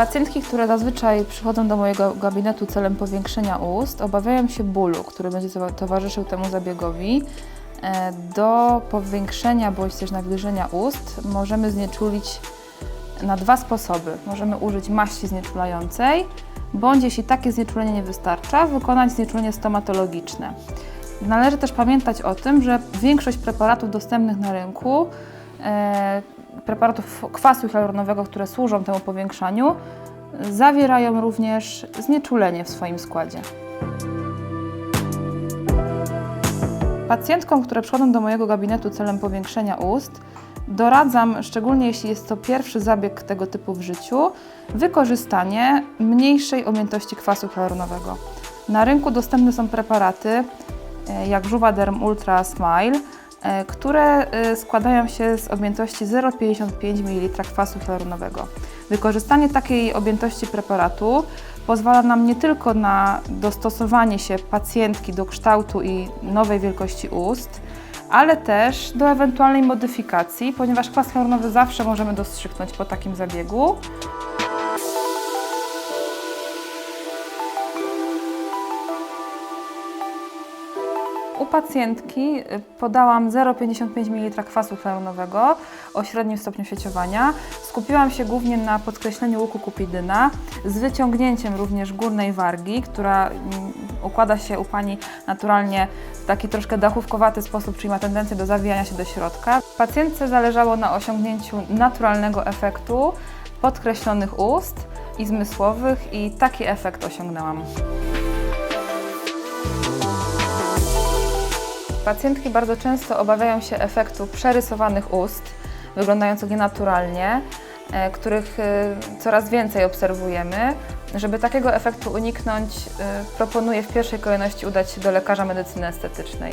Pacjentki, które zazwyczaj przychodzą do mojego gabinetu celem powiększenia ust, obawiają się bólu, który będzie towa- towarzyszył temu zabiegowi. E, Do powiększenia bądź też nawilżenia ust możemy znieczulić na dwa sposoby. Możemy użyć maści znieczulającej, bądź jeśli takie znieczulenie nie wystarcza, wykonać znieczulenie stomatologiczne. Należy też pamiętać o tym, że większość preparatów dostępnych na rynku, e, preparatów kwasu hialuronowego, które służą temu powiększaniu, zawierają również znieczulenie w swoim składzie. Pacjentkom, które przychodzą do mojego gabinetu celem powiększenia ust, doradzam, szczególnie jeśli jest to pierwszy zabieg tego typu w życiu, wykorzystanie mniejszej objętości kwasu hialuronowego. Na rynku dostępne są preparaty e, jak Juvederm Ultra Smile, które e, składają się z objętości 0,55 ml kwasu hialuronowego. Wykorzystanie takiej objętości preparatu pozwala nam nie tylko na dostosowanie się pacjentki do kształtu i nowej wielkości ust, ale też do ewentualnej modyfikacji, ponieważ kwas hialuronowy zawsze możemy dostrzygnąć po takim zabiegu. Pacjentki y, podałam 0,55 ml kwasu hialuronowego o średnim stopniu sieciowania. Skupiłam się głównie na podkreśleniu łuku kupidyna z wyciągnięciem również górnej wargi, która mm, układa się u Pani naturalnie w taki troszkę dachówkowaty sposób, czyli ma tendencję do zawijania się do środka. Pacjentce zależało na osiągnięciu naturalnego efektu podkreślonych ust i zmysłowych i taki efekt osiągnęłam. Pacjentki bardzo często obawiają się efektu przerysowanych ust, wyglądających nienaturalnie, e, których e, coraz więcej obserwujemy. Żeby takiego efektu uniknąć, e, proponuję w pierwszej kolejności udać się do lekarza medycyny estetycznej.